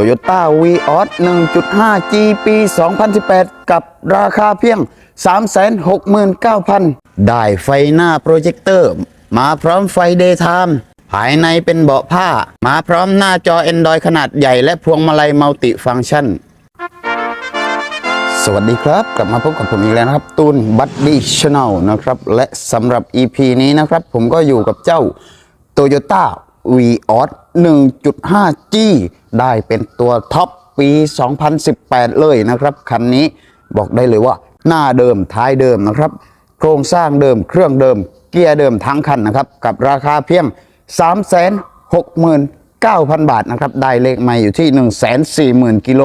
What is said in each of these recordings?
Toyota v ีออส 1.5 G ปี 2018 กับราคาเพียง 369,000 ได้ไฟหน้าโปรเจคเตอร์ มาพร้อมไฟเดย์ไทม์ภายในเป็นเบาะผ้า มาพร้อมหน้าจอ Android ขนาดใหญ่และพวงมาลัยมัลติฟังก์ชัน สวัสดีครับ กลับมาพบกับผมอีกแล้วนะครับ ตูนบัตดี้ชาแนลนะครับ และสำหรับ EP นี้นะครับ ผมก็อยู่กับเจ้า Toyota v ีออส 1.5G ได้เป็นตัวท็อปปี 2018 เลยนะครับ คันนี้บอกได้เลยว่าหน้าเดิมท้ายเดิมนะครับ โครงสร้างเดิมเครื่องเดิม เกียร์เดิมทั้งคันนะครับ กับราคาเพียง 369,000 บาทนะครับ ได้เลขใหม่อยู่ที่ 140,000 กิโล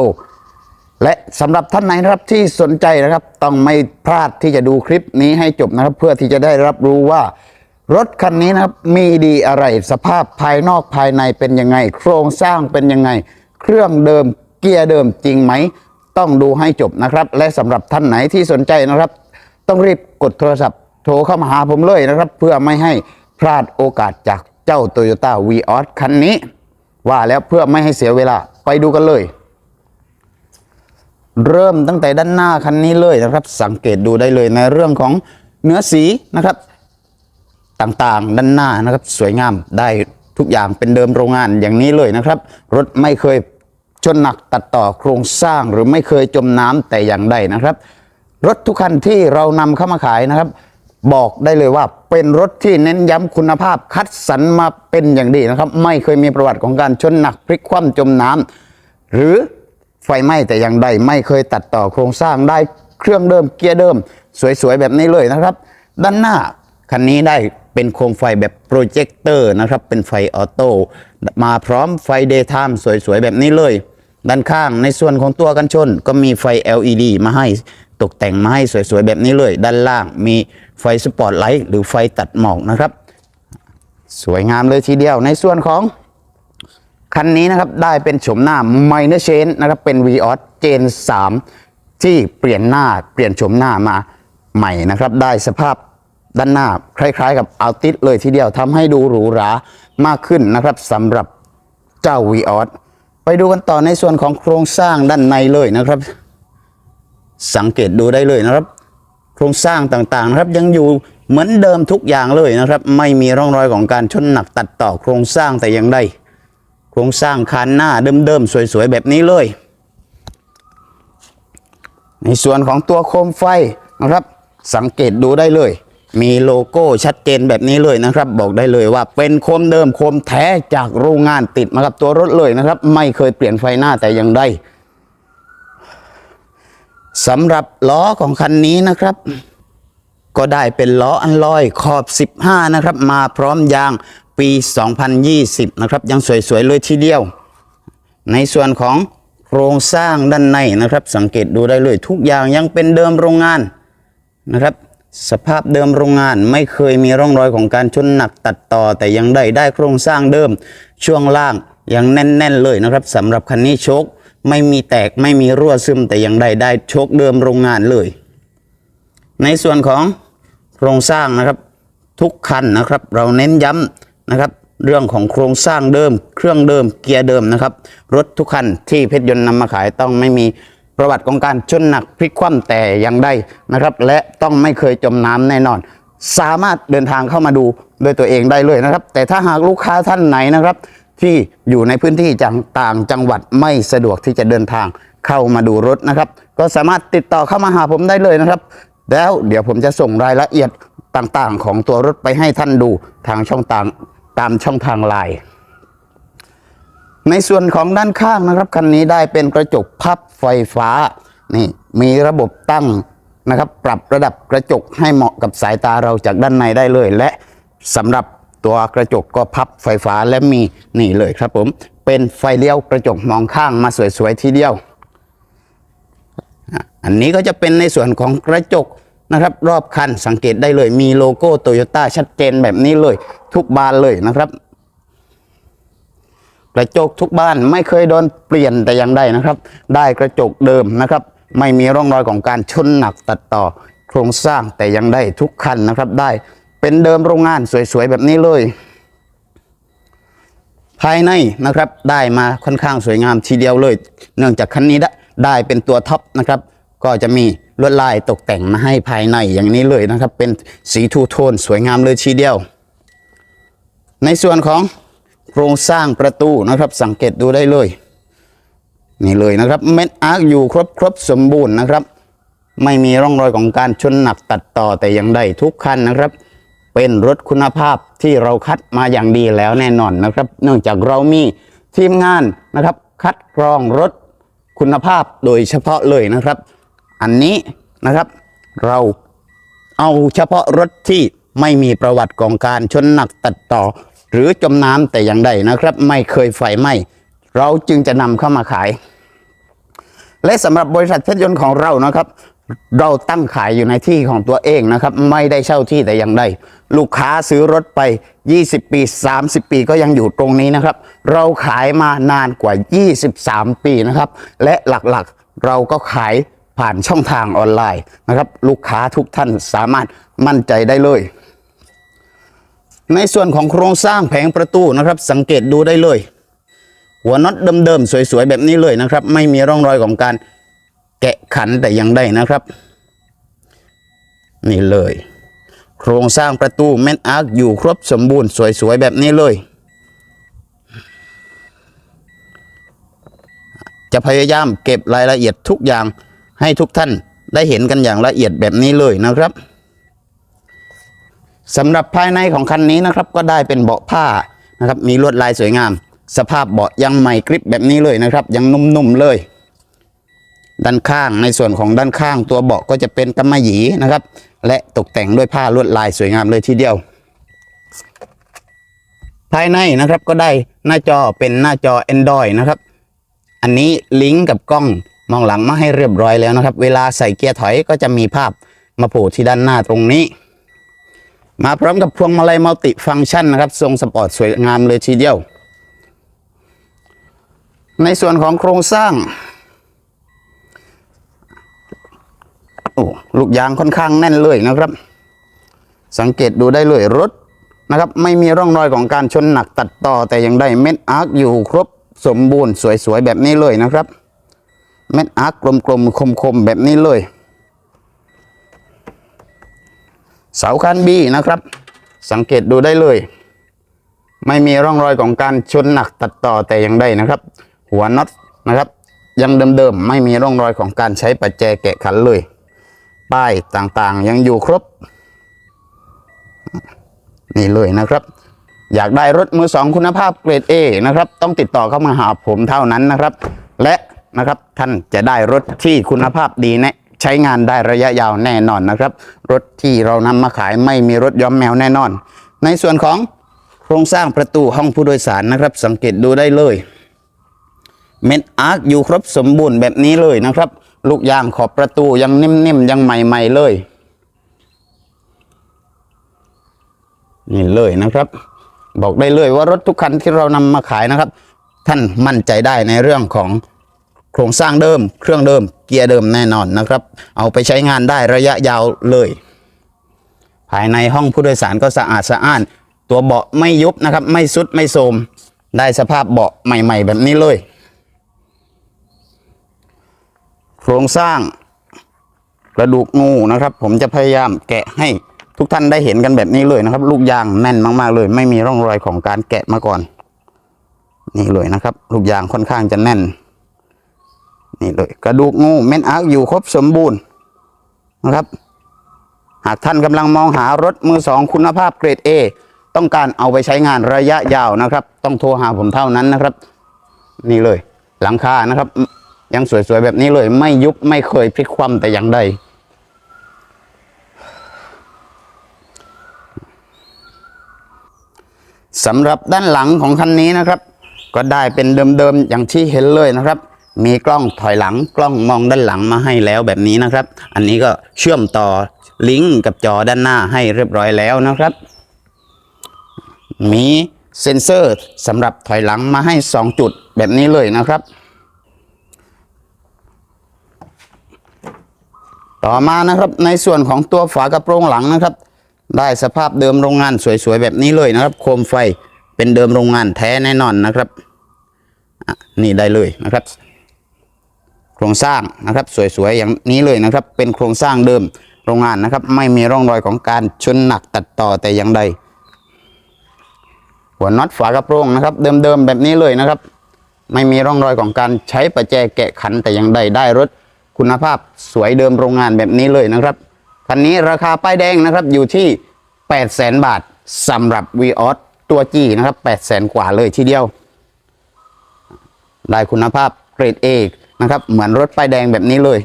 และสำหรับท่านไหนนะครับที่สนใจนะครับ ต้องไม่พลาดที่จะดูคลิปนี้ให้จบนะครับ เพื่อที่จะได้รับรู้ว่า รถคันนี้นะครับมีดีอะไรสภาพภายนอกภายในเป็นยังไง โครงสร้างเป็นยังไง เครื่องเดิมเกียร์เดิมจริงไหม ต้องดูให้จบนะครับ และสำหรับท่านไหนที่สนใจนะครับ ต้องรีบกดโทรศัพท์โทรเข้ามาหาผมเลยนะครับ เพื่อไม่ให้พลาดโอกาสจากเจ้า Toyota v ีออสคันนี้ ว่าแล้วเพื่อไม่ให้เสียเวลาไปดูกันเลย เริ่มตั้งแต่ด้านหน้าคันนี้เลยนะครับ สังเกตดูได้เลยในเรื่องของเนื้อสีนะครับ ต่างๆ ด้านหน้านะครับ สวยงามได้ทุกอย่างเป็นเดิมโรงงานอย่างนี้เลยนะครับ รถไม่เคยชนหนักตัดต่อโครงสร้างหรือไม่เคยจมน้ำแต่อย่างใดนะครับ รถทุกคันที่เรานำเข้ามาขายนะครับ บอกได้เลยว่าเป็นรถที่เน้นย้ำคุณภาพคัดสรรมาเป็นอย่างดีนะครับ ไม่เคยมีประวัติของการชนหนักพลิกคว่ำจมน้ำหรือไฟไหม้แต่อย่างใดไม่เคยตัดต่อโครงสร้างได้เครื่องเดิมเกียร์เดิม สวยๆแบบนี้เลยนะครับ ด้านหน้าคันนี้ได้ เป็นโคมไฟแบบโปรเจคเตอร์นะครับ เป็นไฟออโต้มาพร้อมไฟเดย์ไทม์สวยๆ แบบนี้เลย ด้านข้างในส่วนของตัวกันชน ก็มีไฟ LED มาให้ตกแต่งมาให้สวยๆ แบบนี้เลย ด้านล่างมีไฟสปอตไลท์หรือไฟตัดหมอกนะครับ สวยงามเลยทีเดียวในส่วนของคันนี้นะครับได้เป็นโฉมหน้า Minor Change นะครับเป็น v ีออสเจน3ที่เปลี่ยนหน้าเปลี่ยนโฉมหน้ามาใหม่นะครับ ได้สภาพ ด้านหน้าคล้ายๆ กับอัลติสเลยทีเดียวทำให้ดูหรูหรามากขึ้นนะครับสำหรับเจ้า v ีออสไปดูกันต่อในส่วนของโครงสร้างด้านในเลยนะครับ สังเกตดูได้เลยนะครับ โครงสร้างต่างๆนะครับยังอยู่เหมือนเดิมทุกอย่างเลยนะครับ ไม่มีร่องรอยของการชนหนักตัดต่อโครงสร้างแต่อย่างใดโครงสร้างคันหน้าเดิมๆสวยๆแบบนี้เลย ในส่วนของตัวโคมไฟนะครับ สังเกตดูได้เลย มีโลโก้ชัดเจนแบบนี้เลยนะครับ บอกได้เลยว่าเป็นโคมเดิมโคมแท้จากโรงงานติดมากับตัวรถเลยนะครับ ไม่เคยเปลี่ยนไฟหน้าแต่อย่างใดสำหรับล้อของคันนี้นะครับ ก็ได้เป็นล้ออันลอยขอบ 15 นะครับ มาพร้อมยางปี 2020 นะครับ ยังสวยๆเลยทีเดียว ในส่วนของโครงสร้างด้านในนะครับ สังเกตดูได้เลยทุกอย่างยังเป็นเดิมโรงงานนะครับ สภาพเดิมโรงงานไม่เคยมีร่องรอยของการชนหนักตัดต่อ แต่ยังได้ได้โครงสร้างเดิมช่วงล่างยังแน่น ๆ เลยนะครับสำหรับคันนี้โชคไม่มีแตกไม่มีรั่วซึมแต่ยังได้ได้โชคเดิมโรงงานเลย ในส่วนของโครงสร้างนะครับทุกคันนะครับ เราเน้นย้ำนะครับ เรื่องของโครงสร้างเดิม เครื่องเดิมเกียร์เดิมนะครับ รถทุกคันที่เพชรยนต์นำมาขายต้องไม่มี ประวัติของการชนหนักพลิกคว่ำแต่อย่างใดนะครับ และต้องไม่เคยจมน้ำแน่นอน สามารถเดินทางเข้ามาดูด้วยตัวเองได้เลยนะครับ แต่ถ้าหากลูกค้าท่านไหนนะครับ ที่อยู่ในพื้นที่จังต่างจังหวัดไม่สะดวกที่จะเดินทางเข้ามาดูรถนะครับ ก็สามารถติดต่อเข้ามาหาผมได้เลยนะครับ แล้วเดี๋ยวผมจะส่งรายละเอียดต่างๆ ของตัวรถไปให้ท่านดูทางช่องต่างตามช่องทางไลน์ในส่วนของด้านข้างนะครับคันนี้ได้เป็นกระจกพับ ไฟฟ้านี่มีระบบตั้งนะครับ ปรับระดับกระจกให้เหมาะกับสายตาเราจากด้านในได้เลย และสำหรับตัวกระจกก็พับไฟฟ้าและมีนี่เลยครับผม เป็นไฟเลี้ยวกระจกมองข้างมาสวยๆทีเดียว อันนี้ก็จะเป็นในส่วนของกระจกนะครับ รอบคันสังเกตได้เลยมีโลโก้โตโยต้าชัดเจนแบบนี้เลย ทุกบานเลยนะครับ กระจกทุกบ้านไม่เคยโดนเปลี่ยนแต่อย่างใดนะครับ ได้กระจกเดิมนะครับ ไม่มีร่องรอยของการชนหนักตัดต่อโครงสร้างแต่ยังได้ทุกคันนะครับ ได้เป็นเดิมโรงงานสวยๆแบบนี้เลย ภายในนะครับได้มาค่อนข้างสวยงามทีเดียวเลย เนื่องจากคันนี้ได้ได้เป็นตัวท็อปนะครับ ก็จะมีลวดลายตกแต่งมาให้ภายในอย่างนี้เลยนะครับ เป็นสีทูโทนสวยงามเลยทีเดียว ในส่วนของ โครงสร้างประตูนะครับ สังเกตดูได้เลย นี่เลยนะครับเม็ดอาร์คอยู่ครบครบสมบูรณ์นะครับ ไม่มีร่องรอยของการชนหนักตัดต่อแต่อย่างใดทุกคันนะครับ เป็นรถคุณภาพที่เราคัดมาอย่างดีแล้วแน่นอนนะครับ เนื่องจากเรามีทีมงานนะครับ คัดกรองรถคุณภาพโดยเฉพาะเลยนะครับ อันนี้นะครับเราเอาเฉพาะรถที่ไม่มีประวัติของการชนหนักตัดต่อ หรือจมน้ำแต่อย่างใดนะครับ ไม่เคยไฟไหม้เราจึงจะนำเข้ามาขาย และสำหรับบริษัทเพชรยนต์ของเรานะครับ เราตั้งขายอยู่ในที่ของตัวเองนะครับ ไม่ได้เช่าที่แต่อย่างใดลูกค้าซื้อรถไป 20 ปี 30 ปีก็ยังอยู่ตรงนี้นะครับ เราขายมานานกว่า 23 ปีนะครับ และหลักๆเราก็ขายผ่านช่องทางออนไลน์นะครับ ลูกค้าทุกท่านสามารถมั่นใจได้เลย ในส่วนของโครงสร้างแผงประตูนะครับ สังเกตดูได้เลย หัวน็อตเดิมๆสวยๆแบบนี้เลยนะครับ ไม่มีร่องรอยของการแกะขันแต่อย่างใดนะครับ นี่เลย โครงสร้างประตูแมนอาร์คอยู่ครบสมบูรณ์สวยๆแบบนี้เลยจะพยายามเก็บรายละเอียดทุกอย่างให้ทุกท่านได้เห็นกันอย่างละเอียดแบบนี้เลยนะครับ สำหรับภายในของคันนี้นะครับก็ได้เป็นเบาะผ้านะครับมีลวดลายสวยงาม สภาพเบาะยังใหม่กริบแบบนี้เลยนะครับ ยังนุ่มๆเลย ด้านข้างในส่วนของด้านข้างตัวเบาะก็จะเป็นกำมะหยี่นะครับ และตกแต่งด้วยผ้าลวดลายสวยงามเลยทีเดียว ภายในนะครับก็ได้หน้าจอเป็นหน้าจอ Android นะครับ อันนี้ลิงก์กับกล้องมองหลังมาให้เรียบร้อยแล้วนะครับ เวลาใส่เกียร์ถอยก็จะมีภาพมาโผล่ที่ด้านหน้าตรงนี้ มาพร้อมกับพวงมาลัยมัลติฟังก์ชันนะครับ ทรงสปอร์ตสวยงามเลยทีเดียว ในส่วนของโครงสร้างโอ้ลูกยางค่อนข้างแน่นเลยนะครับ สังเกตดูได้เลยรถนะครับ ไม่มีร่องรอยของการชนหนักตัดต่อแต่ยังได้เม็ดอาร์คอยู่ครบสมบูรณ์สวยๆแบบนี้เลยนะครับ เม็ดอาร์คกลมๆคมๆแบบนี้เลย เสาคันบีนะครับ สังเกตดูได้เลย ไม่มีร่องรอยของการชนหนักตัดต่อแต่อย่างใดนะครับ หัวน็อตนะครับ ยังเดิมๆไม่มีร่องรอยของการใช้ปัจแจแกะขันเลย ป้ายต่างๆยังอยู่ครบ นี่เลยนะครับ อยากได้รถมือสองคุณภาพเกรด A นะครับ ต้องติดต่อเข้ามาหาผมเท่านั้นนะครับ และนะครับท่านจะได้รถที่คุณภาพดีแนะ ใช้งานได้ระยะยาวแน่นอนนะครับ รถที่เรานำมาขายไม่มีรถย้อมแมวแน่นอน ในส่วนของโครงสร้างประตูห้องผู้โดยสารนะครับ สังเกตดูได้เลยเม็ดอาร์คอยู่ครบสมบูรณ์แบบนี้เลยนะครับ ลูกยางขอบประตูยังนิ่มๆยังใหม่ๆเลยนี่เลยนะครับ บอกได้เลยว่ารถทุกคันที่เรานำมาขายนะครับ ท่านมั่นใจได้ในเรื่องของโครงสร้างเดิม เครื่องเดิม เกียร์เดิมแน่นอนนะครับ เอาไปใช้งานได้ระยะยาวเลย ภายในห้องผู้โดยสารก็สะอาดสะอ้าน ตัวเบาะไม่ยุบนะครับ ไม่สุดไม่โทมได้สภาพเบาะใหม่ ๆ แบบนี้เลย โครงสร้างกระดูกงูนะครับ ผมจะพยายามแกะให้ทุกท่านได้เห็นกันแบบนี้เลยนะครับ ลูกยางแน่นมากๆเลย ไม่มีร่องรอยของการแกะมาก่อน นี่เลยนะครับ ลูกยางค่อนข้างจะแน่น นี่เลยกระดูกงูเม็ดอาร์อยู่ครบสมบูรณ์นะครับ หากท่านกำลังมองหารถมือสองคุณภาพเกรด A ต้องการเอาไปใช้งานระยะยาวนะครับ ต้องโทรหาผมเท่านั้นนะครับ นี่เลย หลังคานะครับ ยังสวยๆแบบนี้เลย ไม่ยุบไม่เคยพลิกคว่ำแต่อย่างใดสำหรับด้านหลังของคันนี้นะครับ ก็ได้เป็นเดิมๆอย่างที่เห็นเลยนะครับ มีกล้องถอยหลังกล้องมองด้านหลังมาให้แล้วแบบนี้นะครับ อันนี้ก็เชื่อมต่อลิงก์กับจอด้านหน้าให้เรียบร้อยแล้วนะครับ มีเซ็นเซอร์สำหรับถอยหลังมาให้ 2 จุดแบบนี้เลยนะครับ ต่อมานะครับในส่วนของตัวฝากระโปรงหลังนะครับ ได้สภาพเดิมโรงงานสวยๆแบบนี้เลยนะครับ โคมไฟเป็นเดิมโรงงานแท้แน่นอนนะครับอะนี่ได้เลยนะครับ โครงสร้างนะครับสวยๆอย่างนี้เลยนะครับ เป็นโครงสร้างเดิมโรงงานนะครับ ไม่มีร่องรอยของการชนหนักตัดต่อแต่อย่างใด หัวน็อตฝากระโปรงนะครับ เดิมๆแบบนี้เลยนะครับ ไม่มีร่องรอยของการใช้ประแจแกะขันแต่อย่างใดได้รถคุณภาพสวยเดิมโรงงานแบบนี้เลยนะครับคันนี้ราคาป้ายแดงนะครับอยู่ที่ 8 0 0 0 0 0บาทสำหรับ v ีออสตัวจีนะครับ 8 0 0 0 0 0กว่าเลยทีเดียว ได้คุณภาพเกรด A นะครับ เหมือนรถป้ายแดงแบบนี้เลย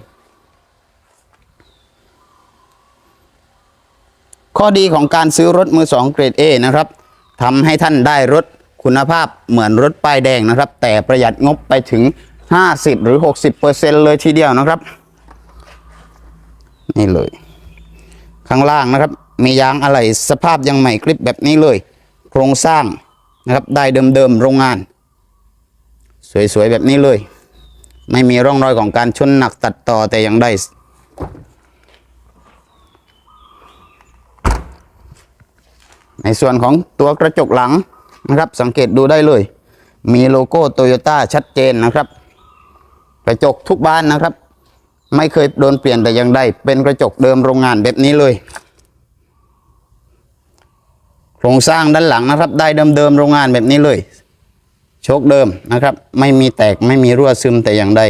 ข้อดีของการซื้อรถมือสองเกรด A นะครับทำให้ท่านได้รถคุณภาพเหมือนรถป้ายแดงนะครับ แต่ประหยัดงบไปถึง 50 หรือ 60%เลยทีเดียวนะครับ นี่เลย ข้างล่างนะครับ มียางอะไหล่สภาพยังใหม่กริบแบบนี้เลย โครงสร้างนะครับได้เดิมๆโรงงาน สวยๆแบบนี้เลย ไม่มีร่องรอยของการชนหนักตัดต่อแต่อย่างใดในส่วนของตัวกระจกหลังนะครับ สังเกตดูได้เลย มีโลโก้โตโยต้าชัดเจนนะครับ กระจกทุกบานนะครับ ไม่เคยโดนเปลี่ยนแต่อย่างใดเป็นกระจกเดิมโรงงานแบบนี้เลยโครงสร้างด้านหลังนะครับ ได้เดิมๆโรงงานแบบนี้เลย โชคเดิมนะครับ ไม่มีแตกไม่มีรั่วซึมแต่อย่างใด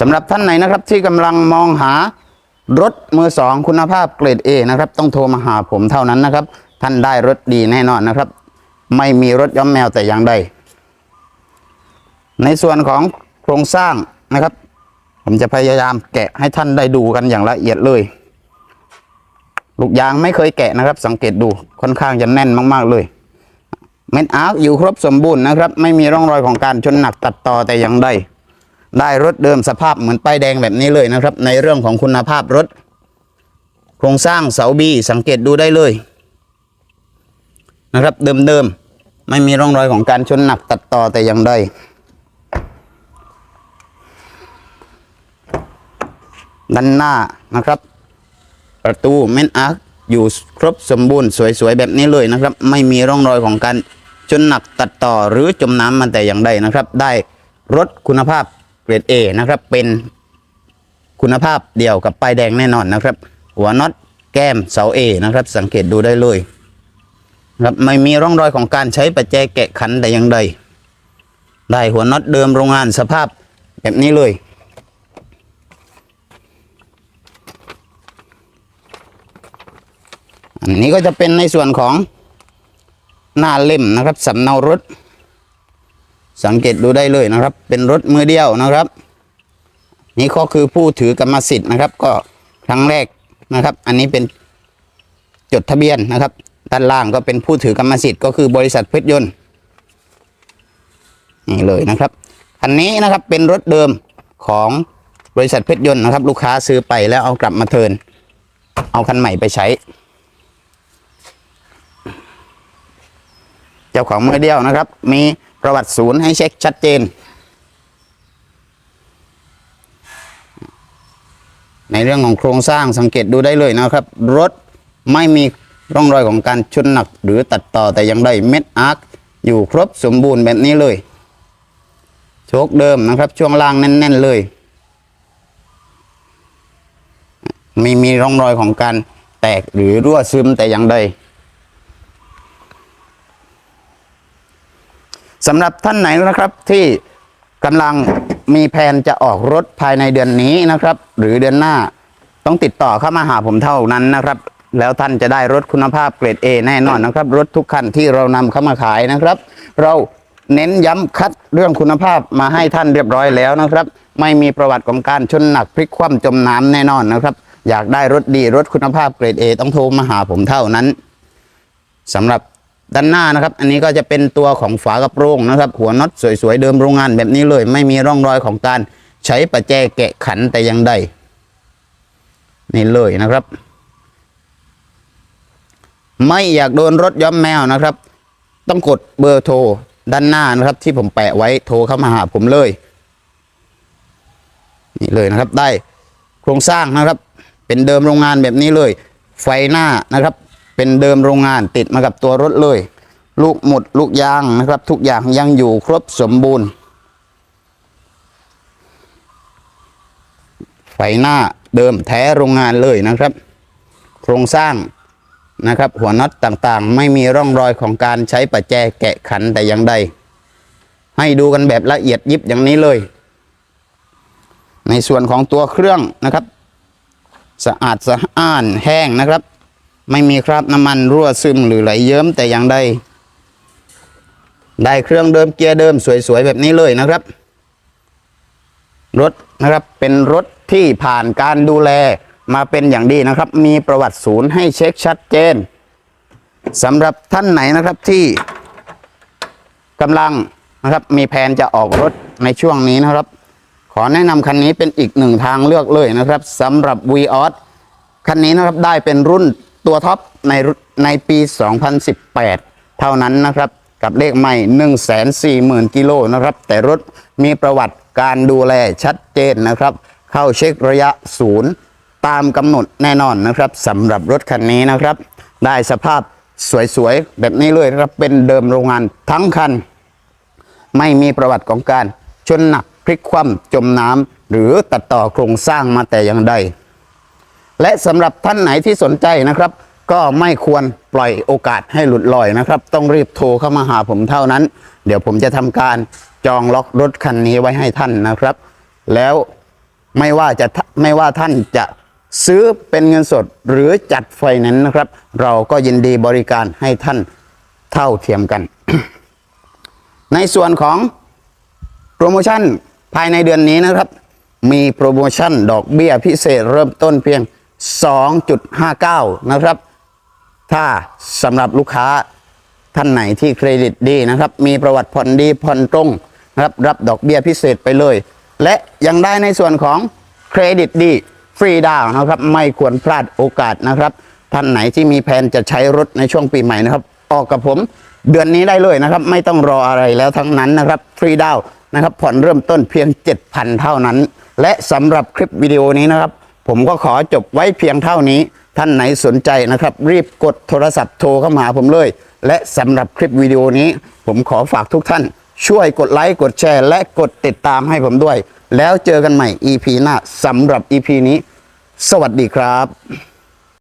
สำหรับท่านไหนนะครับที่กำลังมองหารถมือสองคุณภาพเกรด A นะครับ ต้องโทรมาหาผมเท่านั้นนะครับ ท่านได้รถดีแน่นอนนะครับ ไม่มีรถย้อมแมวแต่อย่างใด ในส่วนของโครงสร้างนะครับ ผมจะพยายามแกะให้ท่านได้ดูกันอย่างละเอียดเลย ลูกยางไม่เคยแกะนะครับ สังเกตดูค่อนข้างจะแน่นมากๆเลยเม็ดอาร์คอยู่ครบสมบูรณ์นะครับ ไม่มีร่องรอยของการชนหนักตัดต่อแต่อย่างใดได้รถเดิมสภาพเหมือนป้ายแดงแบบนี้เลยนะครับ ในเรื่องของคุณภาพรถ โครงสร้างเสาบีสังเกตดูได้เลยนะครับ เดิมๆไม่มีร่องรอยของการชนหนักตัดต่อแต่อย่างใดด้านหน้านะครับ ประตูเมนอาร์คอยู่ครบสมบูรณ์สวยๆแบบนี้เลยนะครับ ไม่มีร่องรอยของการชนหนักตัดต่อหรือจมน้ำมันแต่อย่างใดนะครับ ได้รถคุณภาพเกรด A นะครับ เป็นคุณภาพเดียวกับป้ายแดงแน่นอนนะครับ หัวน็อตแก้มเสา A นะครับ สังเกตดูได้เลยครับไม่มีร่องรอยของการใช้ประแจแกะขันแต่อย่างใด ได้หัวน็อตเดิมโรงงานสภาพแบบนี้เลย อันนี้ก็จะเป็นในส่วนของหน้าเล่มนะครับสำเนารถ สังเกตดูได้เลยนะครับ เป็นรถมือเดียวนะครับ นี่ก็คือผู้ถือกรรมสิทธิ์นะครับ ก็ครั้งแรกนะครับ อันนี้เป็นจดทะเบียนนะครับ ด้านล่างก็เป็นผู้ถือกรรมสิทธิ์ก็คือบริษัทเพชรยนต์นี่เลยนะครับอันนี้นะครับเป็นรถเดิมของบริษัทเพชรยนต์นะครับ ลูกค้าซื้อไปแล้วเอากลับมาเทิน เอาคันใหม่ไปใช้ เจ้าของมือเดียวนะครับ มีประวัติศูนย์ให้เช็คชัดเจน ในเรื่องของโครงสร้างสังเกตดูได้เลยนะครับ รถไม่มีร่องรอยของการชนหนักหรือตัดต่อแต่ย่างใดเม็ดอาร์คอยู่ครบสมบูรณ์แบบนี้เลย โชคเดิมนะครับ ช่วงล่างแน่น ๆ เลยไม่มีร่องรอยของการแตกหรือรั่วซึมแต่อย่างใด สำหรับท่านไหนนะครับที่กำลังมีแผนจะออกรถภายในเดือนนี้นะครับ หรือเดือนหน้าต้องติดต่อเข้ามาหาผมเท่านั้นนะครับ แล้วท่านจะได้รถคุณภาพเกรด A แน่นอนนะครับ รถทุกคันที่เรานำเข้ามาขายนะครับ เราเน้นย้ำคัดเรื่องคุณภาพมาให้ท่านเรียบร้อยแล้วนะครับ ไม่มีประวัติของการชนหนักพลิกคว่ำจมน้ำแน่นอนนะครับ อยากได้รถดีรถคุณภาพเกรด A ต้องโทรมาหาผมเท่านั้นสำหรับ ด้านหน้านะครับ อันนี้ก็จะเป็นตัวของฝากระโปรงนะครับ หัวน็อตสวยๆเดิมโรงงานแบบนี้เลย ไม่มีร่องรอยของการใช้ประแจแกะขันแต่อย่างใดนี่เลยนะครับ ไม่อยากโดนรถย้อมแมวนะครับ ต้องกดเบอร์โทรด้านหน้านะครับ ที่ผมแปะไว้โทรเข้ามาหาผมเลย นี่เลยนะครับได้โครงสร้างนะครับ เป็นเดิมโรงงานแบบนี้เลย ไฟหน้านะครับ เป็นเดิมโรงงานติดมากับตัวรถเลย ลูกหมุดลูกยางนะครับ ทุกอย่างยังอยู่ครบสมบูรณ์ ไฟหน้าเดิมแท้โรงงานเลยนะครับ โครงสร้างนะครับ หัวน็อตต่างๆ ไม่มีร่องรอยของการใช้ประแจแกะขันแต่อย่างใด ให้ดูกันแบบละเอียดยิบอย่างนี้เลย ในส่วนของตัวเครื่องนะครับ สะอาดสะอ้านแห้งนะครับ ไม่มีคราบน้ำมันรั่วซึมหรือไหลเยิ้มแต่อย่างใด ได้เครื่องเดิมเกียร์เดิมสวยๆแบบนี้เลยนะครับ รถนะครับเป็นรถที่ผ่านการดูแลมาเป็นอย่างดีนะครับ มีประวัติศูนย์ให้เช็คชัดเจนสำหรับท่านไหนนะครับที่กำลังนะครับมีแผนจะออกรถในช่วงนี้นะครับ ขอแนะนำคันนี้เป็นอีกหนึ่งทางเลือกเลยนะครับสำหรับ v ีออสคันนี้นะครับได้เป็นรุ่น ตัวท็อปในในปี 2018 เท่านั้นนะครับ กับเลขใหม่ 140,000 กิโลนะครับ แต่รถมีประวัติการดูแลชัดเจนนะครับ เข้าเช็คระยะศูนย์ตามกำหนดแน่นอนนะครับสำหรับรถคันนี้นะครับ ได้สภาพสวยๆ แบบนี้เลยนะครับเป็นเดิมโรงงานทั้งคัน ไม่มีประวัติของการชนหนักพลิกคว่ำจมน้ำหรือตัดต่อโครงสร้างมาแต่อย่างใด และสำหรับท่านไหนที่สนใจนะครับ ก็ไม่ควรปล่อยโอกาสให้หลุดลอยนะครับ ต้องรีบโทรเข้ามาหาผมเท่านั้น เดี๋ยวผมจะทำการจองล็อกรถคันนี้ไว้ให้ท่านนะครับ แล้วไม่ว่าจะไม่ว่าท่านจะซื้อเป็นเงินสดหรือจัดไฟนั้นนะครับ เราก็ยินดีบริการให้ท่านเท่าเทียมกัน ในส่วนของโปรโมชั่นภายในเดือนนี้นะครับ มีโปรโมชั่นดอกเบี้ยพิเศษเริ่มต้นเพียง 2.59 นะครับ ถ้าสำหรับลูกค้าท่านไหนที่เครดิตดีนะครับ มีประวัติผ่อนดีผ่อนตรงนะครับรับดอกเบี้ยพิเศษไปเลย และยังได้ในส่วนของเครดิตดีฟรีดาวนะครับ ไม่ควรพลาดโอกาสนะครับ ท่านไหนที่มีแผนจะใช้รถในช่วงปีใหม่นะครับ ออกกับผมเดือนนี้ได้เลยนะครับ ไม่ต้องรออะไรแล้วทั้งนั้นนะครับฟรีดาวนะครับผ่อนเริ่มต้นเพียง 7,000 เท่านั้น และสำหรับคลิปวิดีโอนี้นะครับ ผมก็ขอจบไว้เพียงเท่านี้ ท่านไหนสนใจนะครับ รีบกดโทรศัพท์โทรเข้ามาหาผมเลย และสำหรับคลิปวิดีโอนี้ ผมขอฝากทุกท่าน ช่วยกดไลค์กดแชร์ และกดติดตามให้ผมด้วย แล้วเจอกันใหม่ EP หน้าสำหรับ EP นี้ สวัสดีครับ